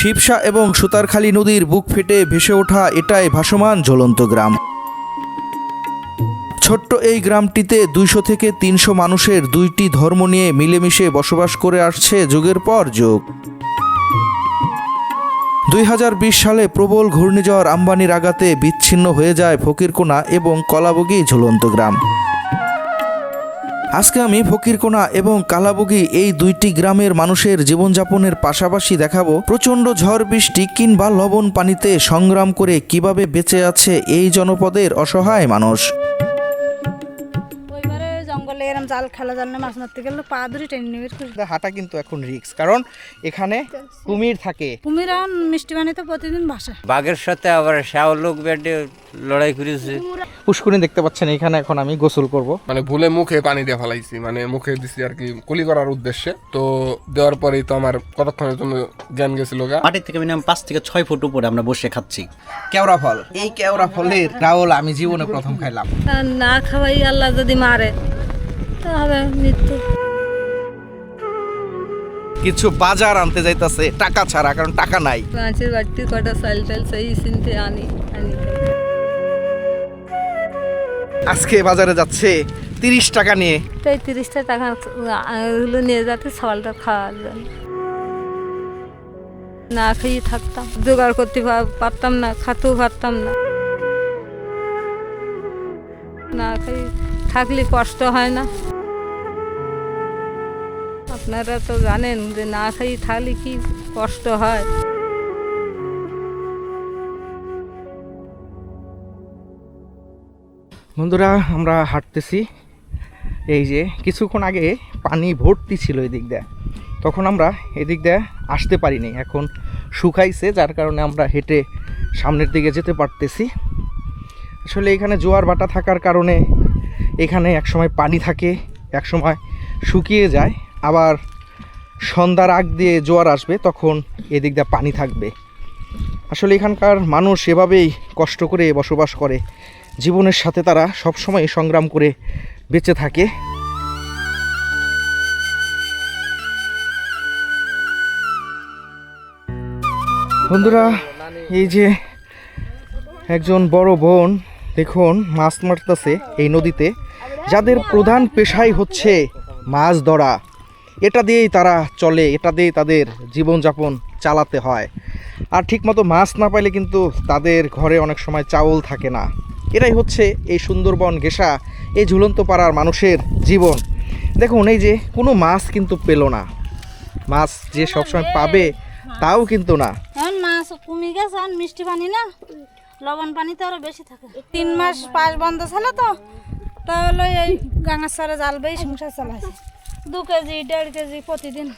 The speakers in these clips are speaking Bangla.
শিবসা এবং সুতারখালী নদীর বুক ফেটে ভেসে ওঠা এটাই ভাসমান জ্বলন্ত গ্রাম। ছোট্ট এই গ্রামটিতে দুইশো থেকে তিনশো মানুষের দুইটি ধর্ম নিয়ে মিলেমিশে বসবাস করে আসছে যুগের পর যুগ। দুই হাজার বিশ সালে প্রবল ঘূর্ণিঝড় আম্বানির আঘাতে বিচ্ছিন্ন হয়ে যায় ফকিরকোনা এবং কলাবগি ঝুলন্ত গ্রাম। আজকে আমি ফকিরকোনা এবং কালাবুগি এই দুইটি গ্রামের মানুষের জীবনযাপনের পাশাপাশি দেখাবো প্রচণ্ড ঝড় বৃষ্টি কিংবা লবণ পানিতে সংগ্রাম করে কীভাবে বেঁচে আছে এই জনপদের অসহায় মানুষ। জঙ্গলে এরম জাল খেলা জাল না মাছ মারতে গেলে পা ধরে টেনে নেবে হাঁটা কিন্তু এখন রিক্স কারণ এখানে কুমির থাকে। কুমির এখন মিষ্টি বানিতে প্রতিদিন ভাসে বাঘের সাথে আবার শাওলক ব্যাটে লড়াই করেছে। পুষ্করিণী দেখতে পাচ্ছেন এখানে এখন আমি গোসল করব। মানে ভুলে মুখে পানি দিয়ে ফেলাইছি মানে মুখে দিছি আর কি কুলি করার উদ্দেশ্যে। তো দেওয়ার পরেই তো আমার কতক্ষণের জন্য জ্ঞান গেছিল মাটির থেকে মিনিমাম পাঁচ থেকে ছয় ফুট উপরে আমরা বসে খাচ্ছি। কেওড়া ফল। এই কেওড়া ফলের রাওল আমি জীবনে প্রথম খাইলাম। না খাওয়াই আল্লাহ যদি মারে। তাহলে মৃত্যু। কিছু বাজার আনতে যাইতাছে টাকা ছাড়া কারণ টাকা নাই। মাছের বাড়তি কটা চাল টাল সেই চিনতে আনি আনি। আজকে বাজারে যাচ্ছে তিরিশ টাকা নিয়ে। তাই তিরিশটা টাকা হলো নিয়ে যাতে সকালটা খাওয়ার জন্য। না খেয়ে থাকতাম জোগাড় করতে পারতাম না খাতেও পারতাম না। না খেয়ে থাকলে কষ্ট হয় না। আপনারা তো জানেন যে না খেয়ে থাকলে কি কষ্ট হয়। বন্ধুরা, আমরা হাঁটতেছি। এই যে কিছুক্ষণ আগে পানি ভর্তি ছিল এই দিক দিয়ে। তখন আমরা এদিক দিয়ে আসতে পারিনি। এখন শুকাইছে, যার কারণে আমরা হেঁটে সামনের দিকে যেতে পারতেছি। আসলে এখানে জোয়ার বাটা থাকার কারণে এখানে একসময় পানি থাকে, একসময় শুকিয়ে যায়। আবার সন্ধ্যার আগ দিয়ে জোয়ার আসবে, তখন এদিক দিয়ে পানি থাকবে। আসলে এখানকার মানুষ এভাবেই কষ্ট করে বসবাস করে। জীবনের সাথে তারা সবসময় সংগ্রাম করে বেঁচে থাকে। বন্ধুরা, এই যে একজন বড় বোন, দেখুন, মাছ মারতেছে এই নদীতে। যাদের প্রধান পেশাই হচ্ছে মাছ ধরা। এটা দিয়েই তারা চলে এটা দিয়েই তাদের জীবনযাপন চালাতে হয়। আর ঠিকমতো মাছ না পাইলে কিন্তু তাদের ঘরে অনেক সময় চাউল থাকে না। এটাই হচ্ছে এই সুন্দরবন ঘেঁষা এই ঝুলন্ত পাড়ার মানুষের জীবন। দেখুন এই যে কোনো মাছ কিন্তু পেল না। মাছ যে সবসময় পাবে তাও কিন্তু না। এখন মাছ কমে গেছে মিষ্টি পানি না লবণ আরও বেশি থাকে। তিন মাস পাশ বন্ধ ছিল তো তাহলে এই গাঙার সারে জাল বেয়ে সংসার চালাইছে দু কেজি দেড় কেজি প্রতিদিন।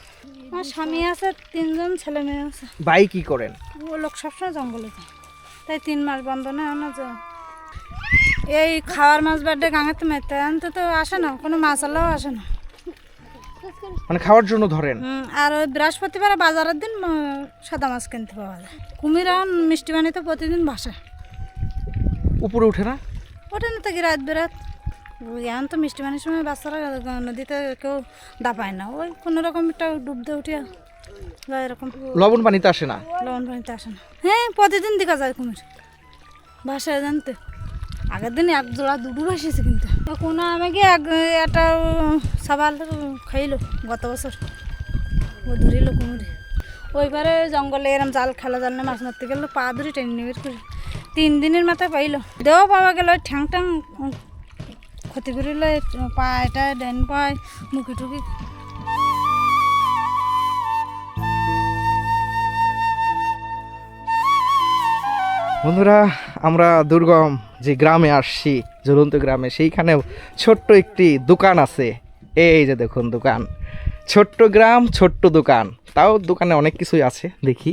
আমার স্বামী আছে তিনজন ছেলে মেয়ে আছে। বাই কি করেন? ও লোক সবসময় জঙ্গলে যায়। তাই তিন মাস বন্ধ না আমরা যায় এই খাওয়ার মাছ বাড্ডে গাঙাতে মেতে আনতে তো আসে না কোনো মাছ আলাও আসে না। মানে খাওয়ার জন্য ধরেন? আর ওই বৃহস্পতিবার বাজারের দিন সাদা মাছ কিনতে পাওয়া যায়। কুমির এখন মিষ্টি পানিতে প্রতিদিন ভাসে উপরে উঠে না? ওঠে না থেকে রাত বেরাত? এখন তো মিষ্টি পানির সময় বাচ্চারা নদীতে কেউ দাপায় না। ওই কোনো রকম একটা ডুবতে উঠিয়া বা এরকম। লবণ পানিতে আসে না? লবণ পানিতে আসে না। হ্যাঁ প্রতিদিন দেখা যায় কুমির। ভাসায় জানতে আগের দিন এক জোড়া দুটো ভাসিয়েছে কিন্তু। কোনো আমাকে এক একটা সাবাল খাইলো গত বছর। ও ধরিল কুমিরে। ওইবারে জঙ্গলে এরম জাল খেলা জাল না মাছ মারতে গেলে পা ধরে টেনে নেবে করে। তিন দিনের মাথায় পাইলো। দেও পাওয়া গেল ওই ঠ্যাং উম, ক্ষতি করিলে পা এটা ডেন পায়, মুখি টুকি বন্ধুরা, আমরা দুর্গম যে গ্রামে আসছি, ঝুলন্ত গ্রামে, সেইখানেও ছোট্ট একটি দোকান আছে। এই যে দেখুন দোকান। ছোট্ট গ্রাম, ছোট্ট দোকান। তাও দোকানে অনেক কিছুই আছে, দেখি।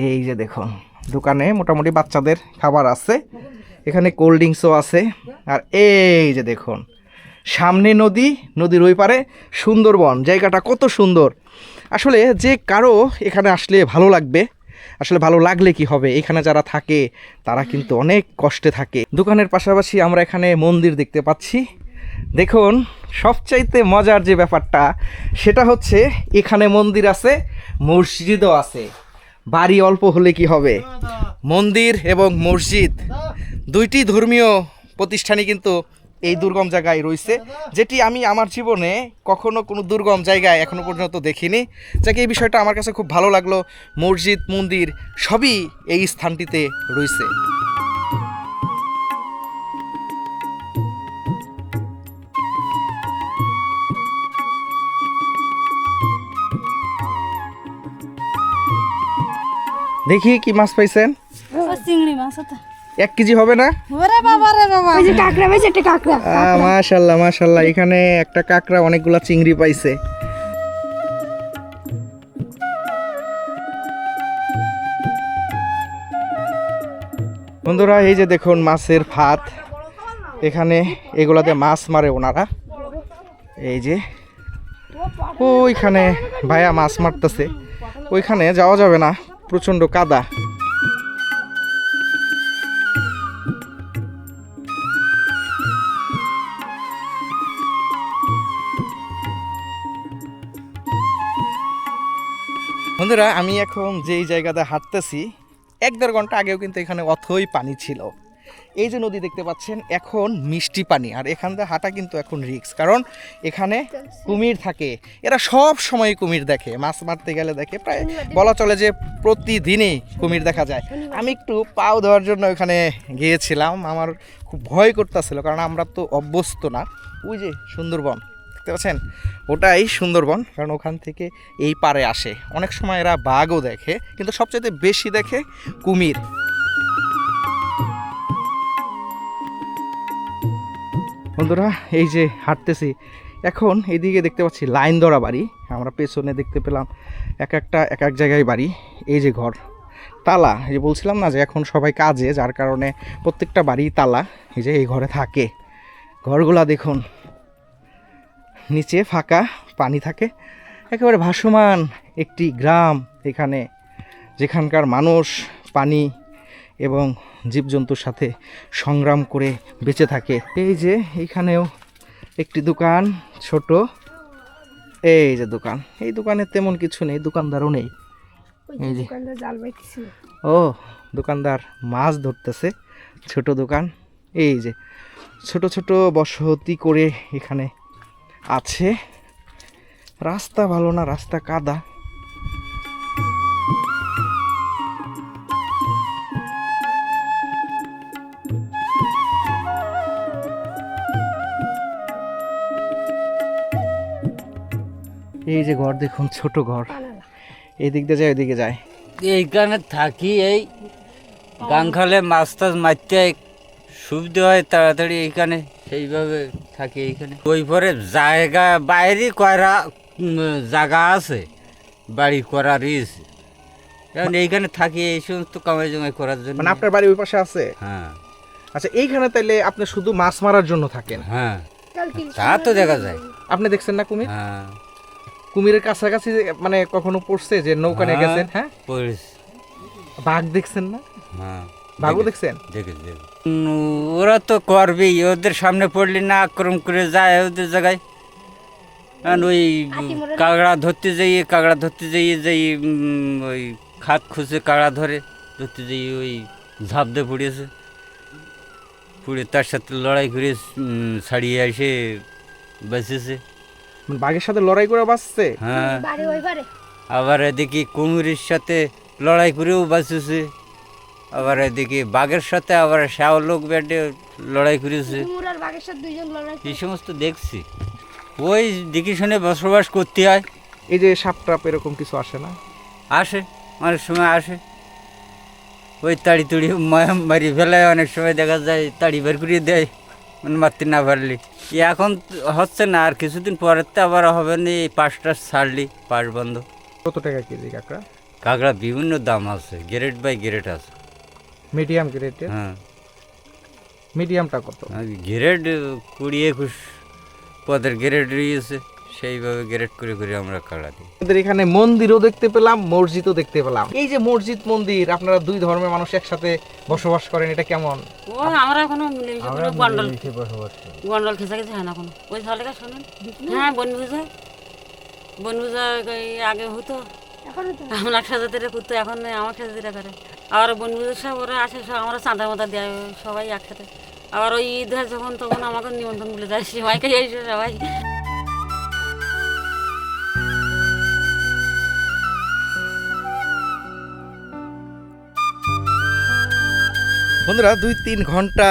এই যে দেখুন, দোকানে মোটামুটি বাচ্চাদের খাবার আছে। এখানে কোল্ড ড্রিঙ্কসও আছে। আর এই যে দেখুন, সামনে নদী, নদীর ওই পারে সুন্দরবন, জায়গাটা কত সুন্দর। আসলে যে কারও এখানে আসলে ভালো লাগবে, আসলে ভালো লাগলে কি হবে? এখানে যারা থাকে, তারা কিন্তু অনেক কষ্টে থাকে। দোকানের পাশাপাশি আমরা এখানে মন্দির দেখতে পাচ্ছি। দেখুন, সবচাইতে মজার যে ব্যাপারটা, সেটা হচ্ছে এখানে মন্দির আছে, মসজিদও আছে। বাড়ি অল্প হলে কি হবে? মন্দির এবং মসজিদ। দুইটি ধর্মীয় প্রতিষ্ঠানই কিন্তু এই দুর্গম জায়গায় রয়েছে, যেটি আমি আমার জীবনে কখনো কোনো দুর্গম জায়গায় এখনও পর্যন্ত দেখিনি। যাকে, এই বিষয়টা আমার কাছে খুব ভালো লাগল। মসজিদ, মন্দির, সবই এই স্থানটিতে রয়েছে। দেখি কি মাছ পাইছেন? চিংড়ি মাছ এক কেজি হবে না? ওরে বাবা রে বাবা। ওই যে কাঁকড়া বেশ একটা কাঁকড়া। আহ, মাশাল্লাহ মাশাল্লাহ। এখানে একটা কাঁকড়া অনেকগুলা চিংড়ি পাইছে। বন্ধুরা এই যে দেখুন মাছের ভাত। এখানে এগুলাতে মাছ মারে ওনারা। এই যে। ওইখানে ভাইয়া মাছ মারতেছে। ওইখানে যাওয়া যাবে না। প্রচণ্ড কাদা। বন্ধুরা, আমি এখন যেই জায়গাতে হাঁটতেছি, এক দেড় ঘণ্টা আগেও কিন্তু এখানে অথই পানি ছিল। এই যে নদী দেখতে পাচ্ছেন, এখন মিষ্টি পানি, আর এখান থেকে হাঁটা কিন্তু এখন রিক্স কারণ এখানে কুমির থাকে। এরা সব সময় কুমির দেখে, মাছ মারতে গেলে দেখে, প্রায় বলা চলে যে প্রতিদিনই কুমির দেখা যায়। আমি একটু পাও দেওয়ার জন্য এখানে গিয়েছিলাম, আমার খুব ভয় করতেছিল, কারণ আমরা তো অভ্যস্ত না। ওই যে সুন্দরবন দেখতে পাচ্ছেন? ওটাই সুন্দরবন, কারণ ওখান থেকে এই পারে আসে। অনেক সময় এরা বাঘও দেখে, কিন্তু সবচেয়ে বেশি দেখে কুমির। বন্ধুরা, এই যে হাঁটতেছি, এখন এদিকে দেখতে পাচ্ছি লাইন ধরা বাড়ি। আমরা পেছনে দেখতে পেলাম এক একটা, এক এক জায়গায় বাড়ি। এই যে ঘর, তালা। এই যে বলছিলাম না যে এখন সবাই কাজে, যার কারণে প্রত্যেকটা বাড়ি তালা। এই যে এই ঘরে থাকে। ঘরগুলা দেখুন নিচে ফাঁকা পানি থাকে। একেবারে ভাসমান একটি গ্রাম এখানে যেখানকার মানুষ পানি এবং জীবজন্তুর সাথে সংগ্রাম করে বেঁচে থাকে। এই যে এখানেও একটি দোকান ছোট। এই যে দোকান। এই দোকানে তেমন কিছু নেই দোকানদারও নেই। এই যে। ও দোকানদার মাছ ধরতেছে ছোট দোকান। এই যে ছোট ছোট বসতি করে এখানে আছে। রাস্তা ভালো না রাস্তা কাদা। এই যে ঘর দেখুন ছোট ঘর। এই দিক দিয়ে যায় ওইদিকে যায়। এইখানে থাকি এই গান খালে মাছ টাছ মারতে সুবিধা হয় তাড়াতাড়ি এইখানে সেইভাবে থাকি এইখানে ওই পরে জায়গা বাইরে করা উম, জায়গা আছে বাড়ি করার ইস এখন এইখানে থাকি এই সমস্ত কামাই জমাই করার জন্য। মানে আপনার বাড়ি ওই পাশে আছে? হ্যাঁ। আচ্ছা এইখানে তাইলে আপনি শুধু মাছ মারার জন্য থাকেন? হ্যাঁ। তা তো দেখা যায়। আপনি দেখছেন না কুমির? হ্যাঁ। কুমিরের কাছাকাছি মানে কখনো পড়ছে যে নৌকা নিয়ে গেছেন হ্যাঁ? বাঘ দেখছেন না? হ্যাঁ। বাঘও দেখছেন? দেখে দেখে ওরা তো করবেই ওদের সামনে পড়লে না আক্রমণ করে যায় ওদের জায়গায়। কারণ ওই কাঁকড়া ধরতে যাই কাঁকড়া ধরতে যাই যাই ওই খাত খুঁজে কাঁকড়া ধরে ধরতে যাই ওই ঝাঁপ দিয়ে পড়িয়েছে। পুড়ে তার সাথে লড়াই করে ছাড়িয়ে এসে বেঁচেছে মানে বাঘের সাথে লড়াই করে বাঁচছে? হ্যাঁ। বাড়ি ওই বাড়ি আবার এদিকে কুমিরের সাথে লড়াই করেও বাঁচেছে আবার এদিকে বাঘের সাথে আবার শ্যাওলোক ব্যাটে লড়াই করেছে। কুমুর আর বাঘের সাথে দুইজন লড়াই এই সমস্ত দেখছি। ওই দেখে শুনে বসবাস করতে হয়। এই যে সাপ টাপ এরকম কিছু আসে না? আসে অনেক সময় আসে। ওই তাড়ি তুড়ি মারি ফেলায় অনেক সময় দেখা যায় তাড়ি বের করিয়ে দেয় মানে মারতে না পারলি। এখন হচ্ছে না আর কিছুদিন পরের তো আবার হবে না এই পাঁচটা ছাড়লি পাশ বন্ধ। কত টাকা কেজি কাঁকড়া? কাঁকড়া বিভিন্ন দাম আছে গ্রেড বাই গ্রেড আছে। মিডিয়াম গ্রেডের। হ্যাঁ। মিডিয়ামটা কত? গ্রেড কুড়ি একুশ পদের গ্রেড রয়েছে সেইভাবে গ্রেড করে করে আমরা কাড়া দিই। আমাদের এখানে মন্দিরও দেখতে পেলাম মসজিদও দেখতে পেলাম। এই যে মসজিদ মন্দির আপনারা দুই ধর্মের মানুষ একসাথে বসবাস করেন এটা কেমন? ও আমরা কোনো গন্ডল গন্ডল খেসাখেসি হয় না কোনো। ওই শোনেন? হ্যাঁ বনভুজা। বনভুজা আগে হতো। এখনও আমার সাজাতে করতো এখন আমার সাজাতে করে। আবার বন্ধুদের সব ওরা আসে, সব আমরা চাঁদা মাদা দেয় সবাই একসাথে। আবার ওই ঈদ হয় যখন তখন আমাকে নিমন্ত্রণ বলে যায়, সবাইকে এসে, সবাই। বন্ধুরা, দুই তিন ঘণ্টা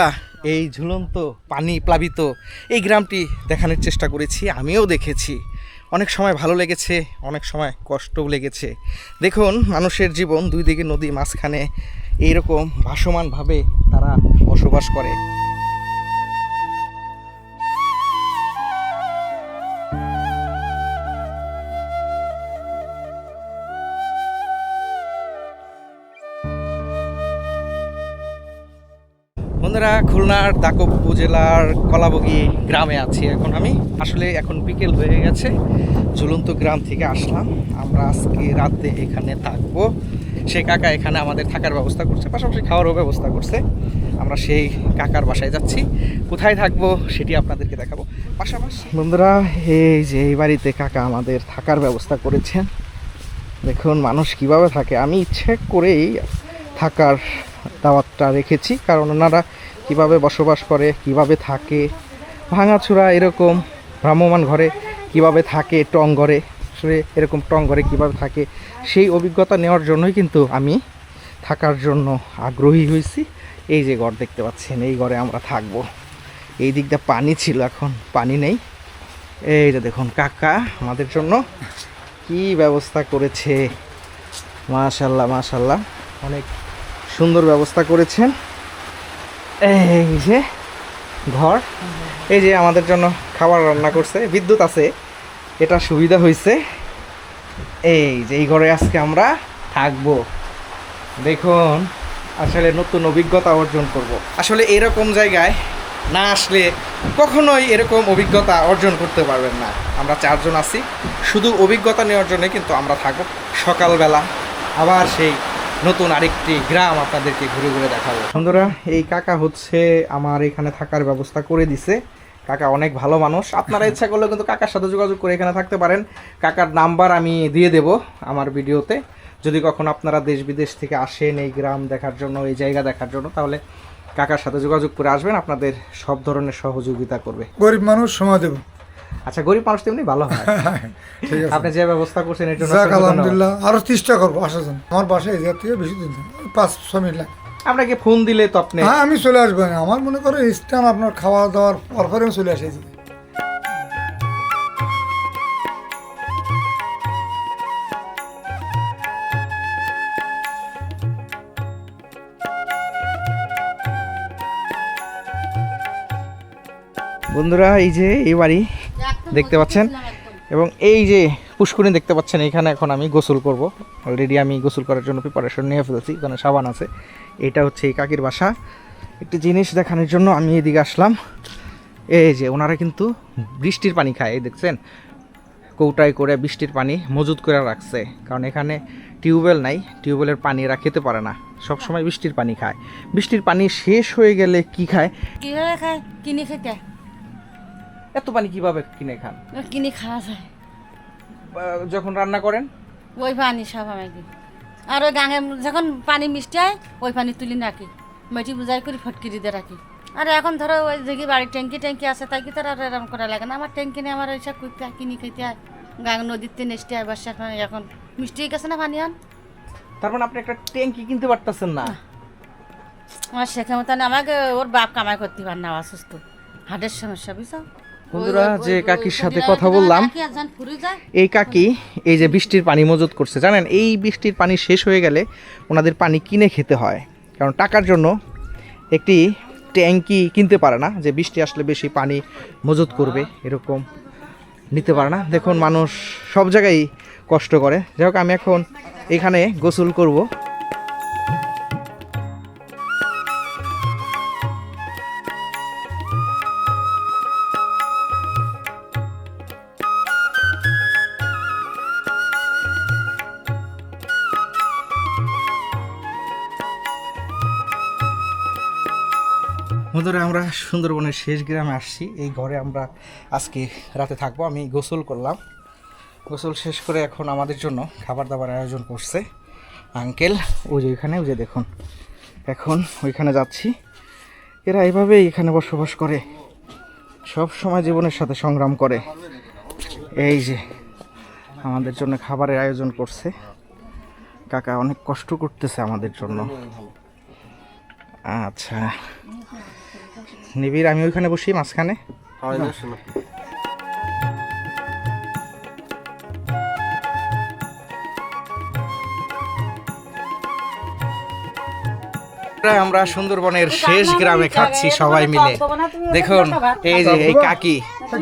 এই ঝুলন্ত পানি প্লাবিত এই গ্রামটি দেখানোর চেষ্টা করেছি, আমিও দেখেছি। অনেক সময় ভালো লেগেছে, অনেক সময় কষ্টও লেগেছে। দেখুন, মানুষের জীবন দুই দিকে নদী মাঝখানে এইরকম ভাসমানভাবে তারা বসবাস করে। বন্ধুরা, খুলনার দাকব উপজেলার কলাবগি গ্রামে আছি এখন আমি। আসলে এখন বিকেল হয়ে গেছে, ঝুলন্ত গ্রাম থেকে আসলাম। আমরা আজকে রাতে এখানে থাকব। সেই কাকা এখানে আমাদের থাকার ব্যবস্থা করছে, পাশাপাশি খাওয়ারও ব্যবস্থা করছে। আমরা সেই কাকার বাসায় যাচ্ছি। কোথায় থাকব সেটি আপনাদেরকে দেখাবো। পাশাপাশি বন্ধুরা, এই যে এই বাড়িতে কাকা আমাদের থাকার ব্যবস্থা করেছেন। দেখুন, মানুষ কীভাবে থাকে। আমি ইচ্ছে করেই থাকার দাওয়াতটা রেখেছি, কারণ ওনারা কীভাবে বসবাস করে, কীভাবে থাকে, ভাঙাচুরা এরকম ভ্রাম্যমান ঘরে কীভাবে থাকে, টং ঘরে এরকম টং ঘরে কীভাবে থাকে, সেই অভিজ্ঞতা নেওয়ার জন্যই কিন্তু আমি থাকার জন্য আগ্রহী হয়েছি। এই যে ঘর দেখতে পাচ্ছেন, এই ঘরে আমরা থাকব। এই দিকটা পানি ছিল এখন, পানি নেই। এই যে দেখুন কাকা আমাদের জন্য কি ব্যবস্থা করেছে। মাশাল্লাহ মাশাল্লাহ। অনেক সুন্দর ব্যবস্থা করেছেন। এই যে ঘর। এই যে আমাদের জন্য খাবার রান্না করছে। বিদ্যুৎ আছে। এটা সুবিধা হয়েছে। এই যে এই ঘরে আজকে আমরা থাকব। দেখুন, আসলে নতুন অভিজ্ঞতা অর্জন করব। আসলে এরকম জায়গায় না আসলে কখনোই এরকম অভিজ্ঞতা অর্জন করতে পারবেন না। আমরা চারজন আছি। শুধু অভিজ্ঞতা নেওয়ার জন্য কিন্তু আমরা থাকব। সকালবেলা আবার সেই নতুন আরেকটি গ্রাম আপনাদেরকে ঘুরে ঘুরে দেখাবো। বন্ধুরা এই কাকা হচ্ছে আমার এখানে থাকার ব্যবস্থা করে দিছে। কাকা অনেক ভালো মানুষ। আপনারা ইচ্ছা করলে কিন্তু কাকার সাথে যোগাযোগ করে এখানে থাকতে পারেন। কাকার নাম্বার আমি দিয়ে দেব আমার ভিডিওতে। যদি কখনো আপনারা দেশ বিদেশ থেকে আসেন এই গ্রাম দেখার জন্য এই জায়গা দেখার জন্য তাহলে কাকার সাথে যোগাযোগ করে আসবেন। আপনাদের সব ধরনের সহযোগিতা করবে। গরিব মানুষ সময় দেব আচ্ছা গরিব মানুষ তেমনি ভালো হয়। ঠিক আছে। আপনি যে ব্যবস্থা করছেন এর জন্য। আলহামদুলিল্লাহ আরও চেষ্টা করব আসার জন্য। আমার বাসায় এই থেকে বেশি দিন পাঁচ ছ মিনিট লাগে। আপনাকে ফোন দিলে তো আপনি হ্যাঁ আমি চলে আসব। আমার মনে করো স্টান আপনার খাওয়া দাওয়ার পরপরে আমি চলে আসেছি বন্ধুরা এই যে এই বাড়ি দেখতে পাচ্ছেন? এবং এই যে পুষ্করিণী দেখতে পাচ্ছেন, এখানে এখন আমি গোসল করব। অলরেডি আমি গোসল করার জন্য প্রিপারেশন নিয়ে ফেলেছি, এখানে সাবান আছে। এটা হচ্ছে এই কাকির বাসা। একটি জিনিস দেখানোর জন্য আমি এদিকে আসলাম। এই যে ওনারা কিন্তু বৃষ্টির পানি খায়, এই দেখছেন? কৌটায় করে বৃষ্টির পানি মজুত করে রাখছে। কারণ এখানে টিউবওয়েল নাই, টিউবওয়েলের পানি এরা খেতে পারে না। সব সময় বৃষ্টির পানি খায়। বৃষ্টির পানি শেষ হয়ে গেলে কি খায়? কীভাবে খায়? কিনে খেতে? এত পানি কীভাবে কিনে খান? কিনে খাওয়া যায়। যখন রান্না করেন? ওই পানি সব আমাকে। আর ওই গাঙে যখন পানি মিষ্টি হয় ওই পানি তুলি রাখি মেটি বুঝাই করে ফটকিরি দিয়ে রাখি। আর এখন ধরো ওই যে বাড়ির ট্যাঙ্কি ট্যাঙ্কি আছে তাই কি তার আর এরকম করা লাগে না? আমার ট্যাঙ্কি নিয়ে আমার ওইসব হয় কিনি খেতে হয়। গাং নদীতে নেচতে হয় বর্ষার এখন। মিষ্টি গেছে না পানি আন তার মানে আপনি একটা ট্যাঙ্কি কিনতে পারতেছেন না? আমার শেখা মতন আমাকে ওর বাপ কামাই করতে পার না অসুস্থ। হার্টের সমস্যা বুঝছ? বন্ধুরা, যে কাকির সাথে কথা বললাম, এই কাকি এই যে বৃষ্টির পানি মজুত করছে জানেন? এই বৃষ্টির পানি শেষ হয়ে গেলে ওনাদের পানি কিনে খেতে হয়। কারণ টাকার জন্য একটি ট্যাঙ্কি কিনতে পারে না যে বৃষ্টি আসলে বেশি পানি মজুত করবে এরকম নিতে পারে না। দেখুন মানুষ সব জায়গায় কষ্ট করে। যাই হোক আমি এখন এখানে গোসল করব। বন্ধুরা আমরা সুন্দরবনের শেষ গ্রামে আসছি। এই ঘরে আমরা আজকে রাতে থাকব। আমি গোসল করলাম। গোসল শেষ করে এখন আমাদের জন্য খাবার দাবার আয়োজন করছে আঙ্কেল। ওই যে ওইখানে ওই যে দেখুন। এখন ওইখানে যাচ্ছি। এরা এইভাবেই এখানে বসবাস করে। সব সময় জীবনের সাথে সংগ্রাম করে। এই যে আমাদের জন্য খাবারের আয়োজন করছে। কাকা অনেক কষ্ট করতেছে আমাদের জন্য। আচ্ছা। নিবিড় আমি ওইখানে বসি মাঝখানে। আমরা সুন্দরবনের শেষ গ্রামে খাচ্ছি সবাই মিলে। দেখুন এই যে এই কাকি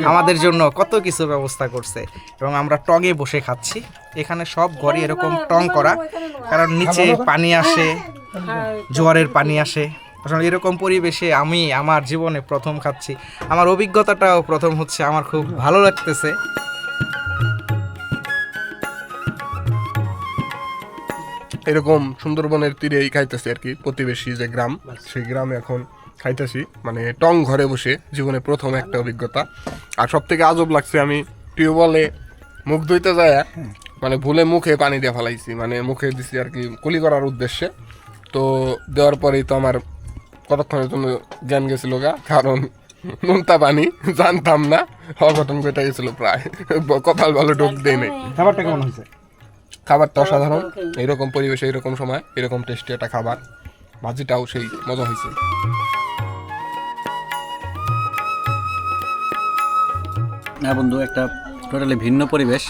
আমাদের জন্য কত কিছু ব্যবস্থা করছে এবং আমরা টঙে বসে খাচ্ছি। এখানে সব ঘরে এরকম টং করা কারণ নিচে পানি আসে জোয়ারের পানি আসে। আসলে এরকম পরিবেশে আমি আমার জীবনে প্রথম খাচ্ছি। আমার অভিজ্ঞতাটাও প্রথম হচ্ছে আমার খুব ভালো লাগতেছে। এরকম সুন্দরবনের তীরেই খাইতেছি আর কি প্রতিবেশী যে গ্রাম সেই গ্রামে এখন খাইতেছি। মানে টং ঘরে বসে জীবনে প্রথম একটা অভিজ্ঞতা। আর সব থেকে আজব লাগছে আমি টিউবওয়েলে মুখ ধুইতে যায় মানে ভুলে মুখে পানি দিয়ে ফেলাইছি। মানে মুখে দিছি আর কি কুলি করার উদ্দেশ্যে। তো দেওয়ার পরেই তো আমার কতক্ষণের জন্য জ্ঞান গেছিল গা কারণ নুনতা পানি জানতাম না অঘটন ঘটে গেছিল প্রায়। কপাল ভালো ঢোক দেয় নাই খাবারটা কেমন হয়েছে? খাবারটা অসাধারণ এইরকম পরিবেশে এরকম সময় এরকম টেস্টি একটা খাবার। ভাজিটাও সেই মজা হয়েছে। হ্যাঁ বন্ধু একটা টোটালি ভিন্ন পরিবেশ।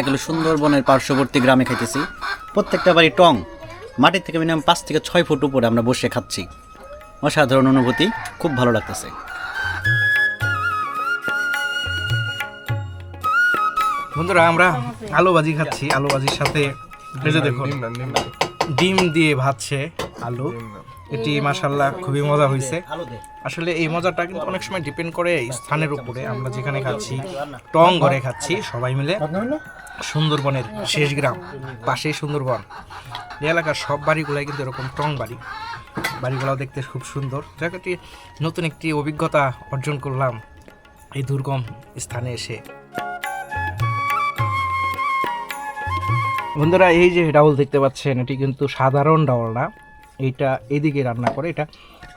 এক সুন্দরবনের পার্শ্ববর্তী গ্রামে খাইতেছি। প্রত্যেকটা বাড়ি টং। মাটির থেকে মিনিমাম পাঁচ থেকে ছয় ফুট উপরে আমরা বসে খাচ্ছি। অসাধারণ অনুভূতি খুব ভালো লাগতেছে। বন্ধুরা আমরা আলু ভাজি খাচ্ছি। আলু ভাজির সাথে যে দেখুন। ডিম দিয়ে ভাজছে আলু। এটি মাসাল্লাহ খুবই মজা হয়েছে। আসলে এই মজাটা কিন্তু অনেক সময় ডিপেন্ড করে স্থানের উপরে। আমরা যেখানে খাচ্ছি টং ঘরে খাচ্ছি সবাই মিলে। সুন্দরবনের শেষ গ্রাম, পাশেই সুন্দরবন। এই এলাকার সব বাড়িগুলাই কিন্তু এরকম টং বাড়ি। বাড়িগুলোও দেখতে খুব সুন্দর। জায়গাটি নতুন একটি অভিজ্ঞতা অর্জন করলাম এই দুর্গম স্থানে এসে। বন্ধুরা, এই যে ডাউল দেখতে পাচ্ছেন, এটি কিন্তু সাধারণ ডাউল না। এইটা এদিকে রান্না করে, এটা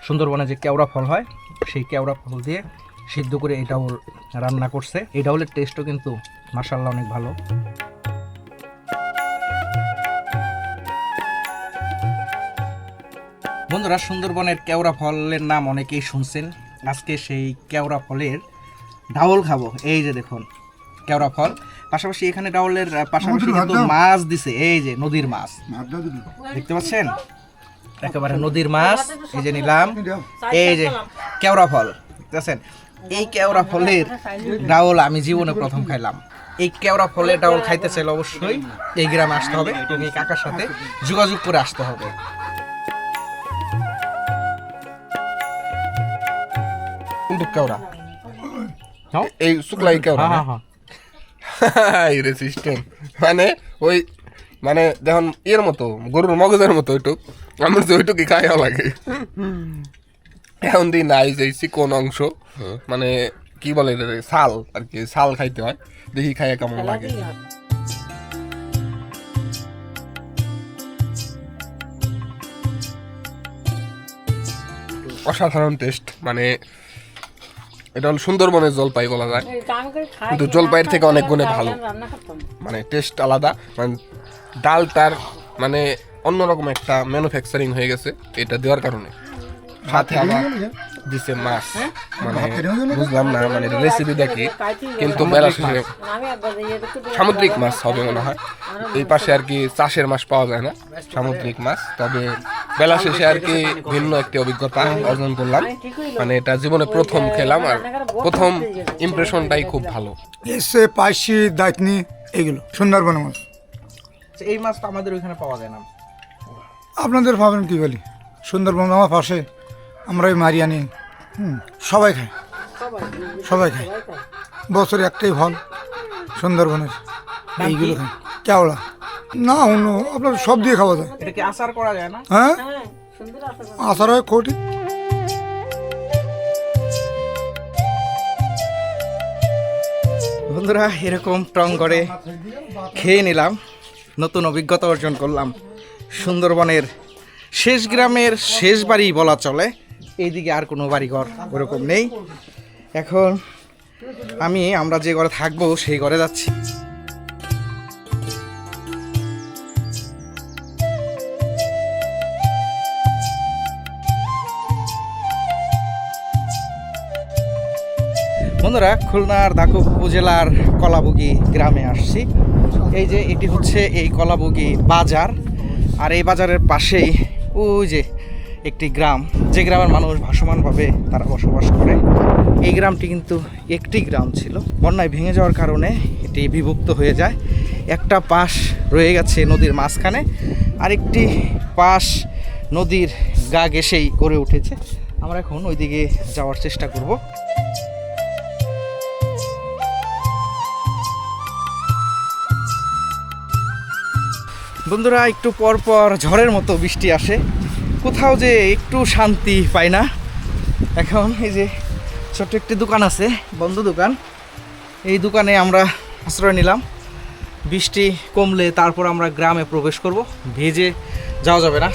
সুন্দরবনে যে কেওড়া ফল হয়, সেই কেওড়া ফল দিয়ে সিদ্ধ করে এই ডাউল রান্না করছে। এই ডাউলের টেস্টও কিন্তু মাসাল্লাহ অনেক ভালো। বন্ধুরা সুন্দরবনের কেওড়া ফলের নাম অনেকেই শুনছেন। আজকে সেই কেওড়া ফলের ডাউল খাব। এই যে দেখুন কেওড়া ফল। পাশাপাশি এখানে ডাউলের পাশাপাশি কিন্তু মাছ দিছে। এই যে নদীর মাছ। দেখতে পাচ্ছেন? একেবারে নদীর মাছ। এই যে নিলাম। এই যে কেওড়া ফল। দেখছেন এই কেওড়া ফলের ডাউল আমি জীবনে প্রথম খাইলাম। এই কেওড়া ফলের ডাউল খাইতে চাইলে অবশ্যই এই গ্রামে আসতে হবে এবং এই কাকার সাথে যোগাযোগ করে আসতে হবে। কিন্তু কেওড়া। হ্যাঁ? এই শুক্লাই কেওড়া হ্যাঁ হ্যাঁ রে সিস্টেম। মানে ওই মানে দেখুন ইয়ের মতো গরুর মগজের মতো ওইটুক। আমার যে ওইটুকুই খাইয়া লাগে। এখন দিন নাই যে চিকন অংশ। মানে কি বলে শাল আর কি শাল খাইতে হয়। দেখি খাইয়া কেমন লাগে। অসাধারণ টেস্ট মানে এটা হল সুন্দরবনের জলপাই বলা যায়। কিন্তু জলপাইয়ের থেকে অনেক গুণে ভালো। মানে টেস্ট আলাদা। মানে ডালটার মানে অন্যরকম একটা ম্যানুফ্যাকচারিং হয়ে গেছে এটা দেওয়ার কারণে। সাথে আবার দিছে মাছ। মানে বুঝলাম না মানে রেসিপি দেখি কিন্তু বেলা শেষে সামুদ্রিক মাছ হবে মনে হয়। এই পাশে আর কি চাষের মাছ পাওয়া যায় না সামুদ্রিক মাছ। তবে বেলা শেষে আর কি ভিন্ন একটি অভিজ্ঞতা অর্জন করলাম। মানে এটা জীবনে প্রথম খেলাম আর প্রথম ইমপ্রেশনটাই খুব ভালো। এসে পাইসি দাঁতনি এগুলো সুন্দরবনের মাছ। আচ্ছা, এই মাছটা আমাদের ওইখানে পাওয়া যায় না। আপনাদের পাবেন কি বলি? সুন্দরবন আমার পাশে। আমরা ওই মারি আনি হুম, সবাই খায়। সবাই খায়। বছরে একটাই ফল সুন্দরবনের। এইগুলো খায়। কেওড়া। না অন্য আপনার সব দিয়ে খাওয়া যায়। এটা আচার করা যায় না? হ্যাঁ? হয় কোটি? বন্ধুরা বন্ধুরা এরকম টং করে খেয়ে নিলাম। নতুন অভিজ্ঞতা অর্জন করলাম। সুন্দরবনের শেষ গ্রামের শেষ বাড়ি বলা চলে। এইদিকে আর কোনো বাড়িঘর ওরকম নেই। এখন আমি, আমরা যে ঘরে থাকব, সেই ঘরে যাচ্ছি। বন্ধুরা, খুলনার দাকুব উপজেলার কলাবুগি গ্রামে আসছি। এই যে, এটি হচ্ছে এই কলাবুগি বাজার। আর এই বাজারের পাশেই, ওই যে একটি গ্রাম, যে গ্রামের মানুষ ভাসমানভাবে তারা বসবাস করে। এই গ্রামটি কিন্তু একটি গ্রাম ছিল। বন্যায় ভেঙে যাওয়ার কারণে এটি বিভক্ত হয়ে যায়। একটা পাশ রয়ে গেছে নদীর মাঝখানে, আরেকটি পাশ নদীর গা ঘেসেই গড়ে উঠেছে। আমরা এখন ওইদিকে যাওয়ার চেষ্টা করব। বন্ধুরা, একটু পর পর ঝড়ের মতো বৃষ্টি আসে। কোথাও যে একটু শান্তি পাই না। এখন এই যে ছোট্ট একটি দোকান আছে, বন্ধ দোকান। এই দোকানে আমরা আশ্রয় নিলাম। বৃষ্টি কমলে তারপর আমরা গ্রামে প্রবেশ করব। ভেজে যাওয়া যাবে না।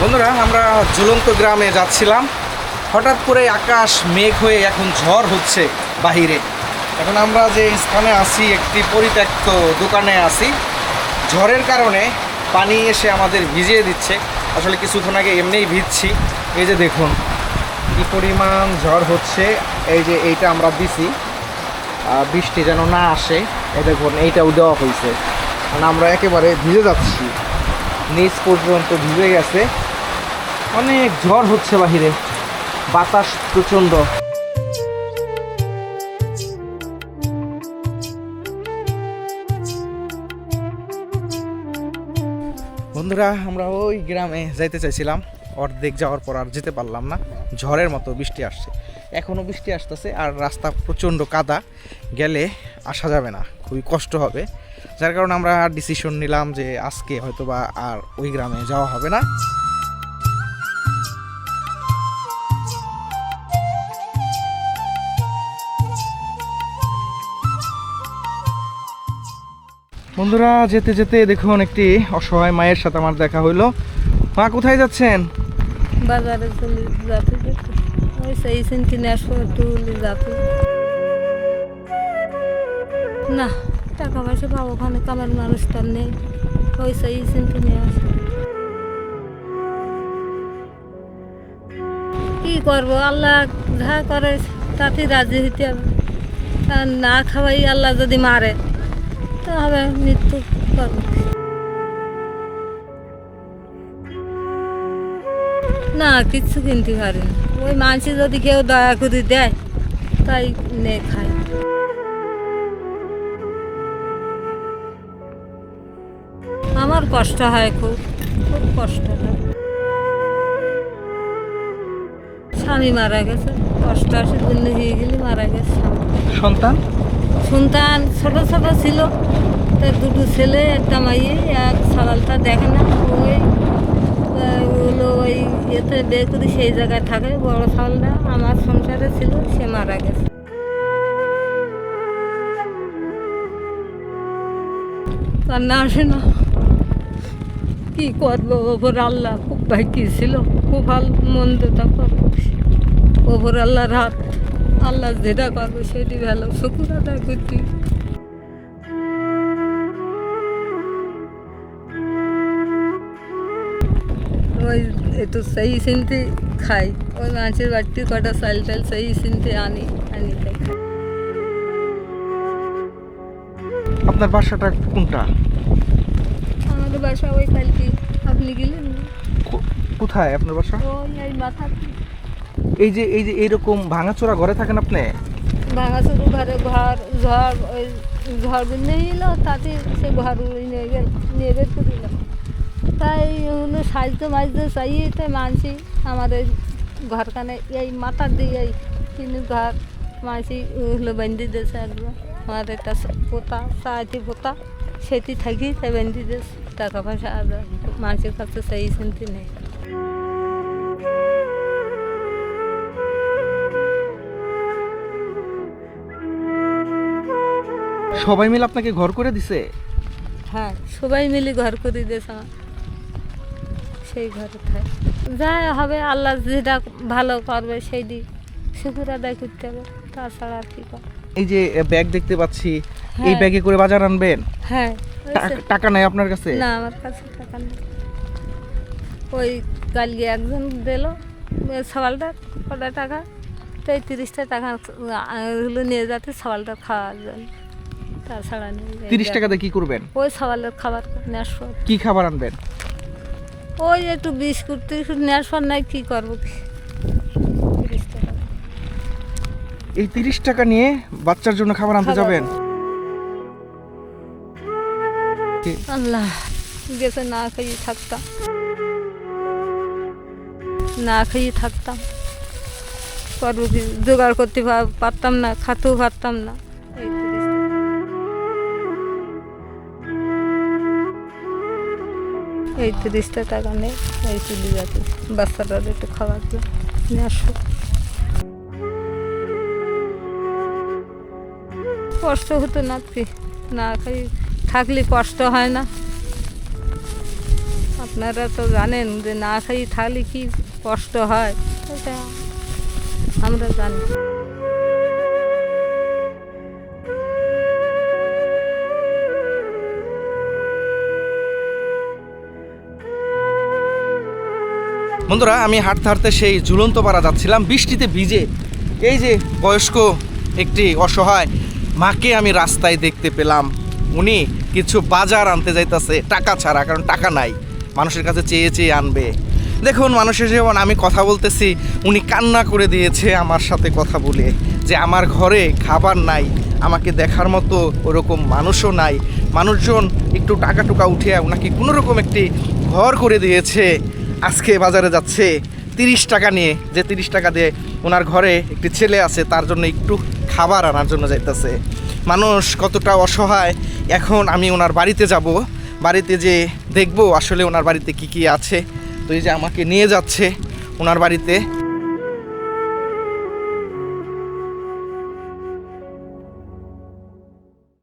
বন্ধুরা, আমরা ঝুলন্ত গ্রামে যাচ্ছিলাম। হঠাৎ করে আকাশ, মেঘ হয়ে এখন ঝড় হচ্ছে বাহিরে। এখন আমরা যে স্থানে আছি, একটি পরিত্যক্ত দোকানে আছি। ঝড়ের কারণে পানি এসে আমাদের ভিজিয়ে দিচ্ছে। আসলে কিছুক্ষণ আগে এমনিই ভিজছি। এই যে দেখুন, কি পরিমাণ ঝড় হচ্ছে, এই যে এইটা আমরা দিছি। বৃষ্টি যেন না আসে, এই দেখুন, এইটাও দেওয়া হয়েছে। মানে আমরা একেবারে ভিজে যাচ্ছি। নিচ পর্যন্ত ভিজে গেছে। অনেক ঝড় হচ্ছে বাহিরে। বাতাস প্রচণ্ড। বন্ধুরা, আমরা ওই গ্রামে যাইতে চাইছিলাম। অর্ধেক যাওয়ার পর আর যেতে পারলাম না। ঝড়ের মতো বৃষ্টি আসছে। এখনও বৃষ্টি আসতেছে আর রাস্তা প্রচণ্ড কাদা। গেলে আসা যাবে না। খুবই কষ্ট হবে। যার কারণে আমরা ডিসিশন নিলাম যে আজকে হয়তোবা আর ওই গ্রামে যাওয়া হবে না। বন্ধুরা, যেতে যেতে দেখুন একটি অসহায় মায়ের সাথে আমার দেখা হইল। মা, কোথায় যাচ্ছেন? বাজারে চলে যাতে ওই সেই সিন কিনে আসব, একটু যাতে না, টাকা পয়সা পাবো ওখানে কামের মানুষ তার নেই। ওই সেই সিন কিনে আসব। কি করব? আল্লাহ যা করে তাতে রাজি হইতে হবে। না খাওয়াই আল্লাহ যদি মারে। তাহলে মৃত্যু করব। না, কিচ্ছু কিনতে পারি ওই মানসি যদি কেউ দয়া করে দেয়, তাই নে খাই আমার কষ্ট হয় খুব খুব কষ্ট হয়। স্বামী মারা গেছে, কষ্ট আসে জন্য হয়ে গেলে মারা গেছে। সন্তান? সন্তান ছোট ছোট ছিল তার দুটো ছেলে, একটা মাইয়ে এক সালালটা দেখে না, ওই ওগুলো ওই ইয়েতে বিয়ে করে সেই জায়গায় থাকে, বড় সালটা আমার সংসারে ছিল, সে মারা গেছে। কান্না আসে না কি করব, ওপর আল্লাহ খুব ভাগ্যি ছিল, খুব ভালো মন্দটা করব ওপর আল্লাহর হাত। আল্লাহ যেটা করব সেটি ভালো। শুকুর আদায় করছি। ওই একটু সেই চিনতে খাই। ওই মাছের বাড়িতে কটা চাল টাল সেই চিনতে আনি আনি খাই। আপনার বাসাটা কোনটা? আমাদের বাসা ওই কালকে। আপনি গেলেন? কোথায় আপনার বাসা? ওই মাথা এই যে এই যে এইরকম ভাঙাচোরা ঘরে থাকেন আপনি? ভাঙা শুরু ঘরে ঘর, ঝড়, ওই ঝড় নিয়ে এলো তাতে সে ঘর উড়ে নিয়ে গেল, নিয়ে বের করে দিল। তাই হলো সাজতে মাজতে চাইয়ে তাই মানছি আমার এই ঘরখানে এই মাথার দিয়ে এই তিনি ঘর মানছি, হলো বেঁধে দিয়েছে একদম আমার একটা পোতা সাহায্য পোতা, সেটি থাকি তাই বেঁধে দিয়েছে। টাকা পয়সা আর মানসির কাছে সেই চিনতে নেই। সবাই মিলে আপনাকে ঘর করে দিছে? হ্যাঁ সবাই মিলে ঘর করে দিয়েছে সেই ঘরে থাক। যা হবে আল্লাহ যেটা ভালো করবে সেই দিক। শুকুর আদায় করতে হবে তাছাড়া আর কি এই যে ব্যাগ দেখতে পাচ্ছি এই। ব্যাগে করে বাজার আনবেন? হ্যাঁ টাকা নাই আপনার কাছে? না আমার কাছে টাকা নেই। ওই কালকে একজন দিল সওয়ালটা কটা টাকা? তাই তিরিশটা টাকা হলো নিয়ে যাতে সওয়ালটা খাওয়ার জন্য। তাছাড়া নেই তিরিশ টাকাতে কি করবেন? ওই সওয়ালের খাবার আসব। কি খাবার আনবেন? ওই একটু বিস্কুট টিস্কুট আসবার নাই কী করব তিরিশ টাকা। এই তিরিশ টাকা নিয়ে বাচ্চার জন্য খাবার আনতে যাবেন? আল্লাহ গেছে না খেয়ে থাকতাম। না খেয়ে থাকতাম। করব কি? জোগাড় করতে পারতাম না খাতেও পারতাম না। এই। তিরিশটা টাকা নেই, এই চলে যাচ্ছে। বাচ্চাটার একটু খাবার নিয়ে আসব কষ্ট হতো না কি না খাই, থাকলে কষ্ট হয় না। আপনারা তো জানেন যে না খাই থাকলে কি কষ্ট হয়? এটা আমরা জানি। বন্ধুরা, আমি হাঁটতে হাঁটতে সেই ঝুলন্ত পাড়া যাচ্ছিলাম। বৃষ্টিতে ভিজে এই যে বয়স্ক একটি অসহায় মাকে আমি রাস্তায় দেখতে পেলাম। উনি কিছু বাজার আনতে যাইতাছে, টাকা ছাড়া, কারণ টাকা নাই। মানুষের কাছে চেয়ে চেয়ে আনবে। দেখুন, মানুষের যেমন আমি কথা বলতেছি, উনি কান্না করে দিয়েছে আমার সাথে কথা বলে যে আমার ঘরে খাবার নাই, আমাকে দেখার মতো ওরকম মানুষও নাই। মানুষজন একটু টাকা টুকা উঠে ওনাকে কোনো রকম একটি ঘর করে দিয়েছে। আজকে বাজারে যাচ্ছে তিরিশ টাকা নিয়ে। যে তিরিশ টাকা দিয়ে ওনার ঘরে একটি ছেলে আছে, তার জন্য একটু খাবার আনার জন্য যাইতেছে। মানুষ কতটা অসহায়। এখন আমি ওনার বাড়িতে যাব। বাড়িতে যে দেখব আসলে ওনার বাড়িতে কি কি আছে। তো এই যে আমাকে নিয়ে যাচ্ছে ওনার বাড়িতে।